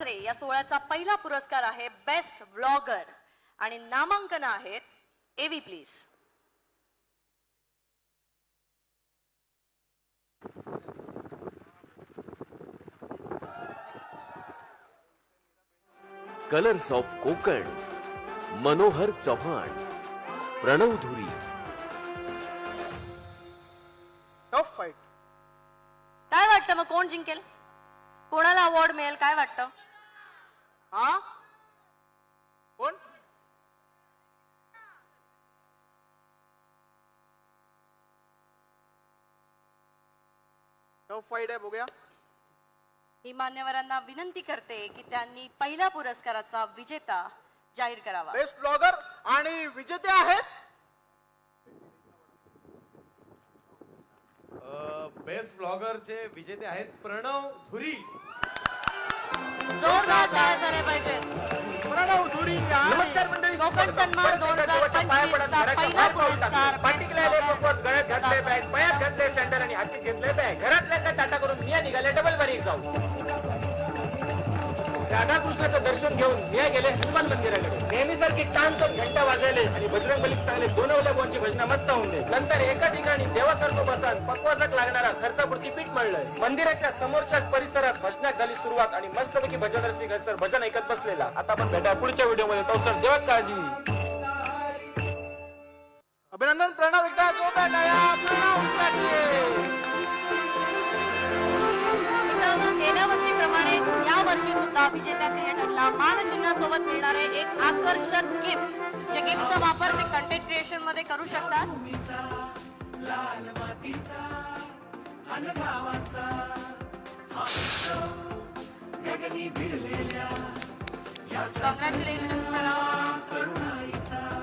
या सोहळ्याचा पहिला पुरस्कार आहे बेस्ट व्लॉगर आणि नामांकन आहेत AV please colours of Konkan Manohar Chavan Pranav Dhuri tough fight काय वाटतं मग? कोण जिंकेल? कोणाला अवॉर्ड मिळेल? काय वाटतं? हा? कोण? फाईट आहे बघूया. मी मान्यवरांना विनंती करते की त्यांनी पहिल्या पुरस्काराचा विजेता जाहीर करावा. बेस्ट ब्लॉगर आणि विजेते आहेत. बेस्ट ब्लॉगरचे विजेते आहेत प्रणव धुरी. कोकण सन्मान दोन हजार पंचवीसचा पहिला पुरस्कार गळ्यात घातले बॅग पायात घातले सँडल आणि हाती घेतले बॅग घरातल्या टाटा करून मिया निघाले डबल बारीक जाऊ राधाकृष्णाचं दर्शन घेऊन मिया गेले हनुमान मंदिराकडे. नेहमीसारखी टाण तर घंटा वाजवले आणि बजरंग बलीक चांगले दोन बोनची भजना मस्त होऊन दे नंतर एका ठिकाणी देवासारखं बसन पक्वाजक लागणारा खर्चापुरती पीठ मळलं. मंदिराच्या समोरच्या परिसरात भजनात झाली सुरुवात आणि मस्तपैकी भजनरसी घरसर बसलेला आता आपण भेटा पुढच्या व्हिडिओमध्ये तवसर देवात काळजी. अभिनंदन प्रणव एकदा जोरदार टाळ्या. प्रणवसाठी. मित्रांनो गेल्या वर्षीप्रमाणे या वर्षी सुद्धा विजेत्या क्रिएटरला मानचिन्ह सोबत मिळणारे एक आकर्षक गिफ्ट जे गिफ्टचा वापर ते कंटेंट क्रिएशनमध्ये करू शकतात. Congratulations, fellow.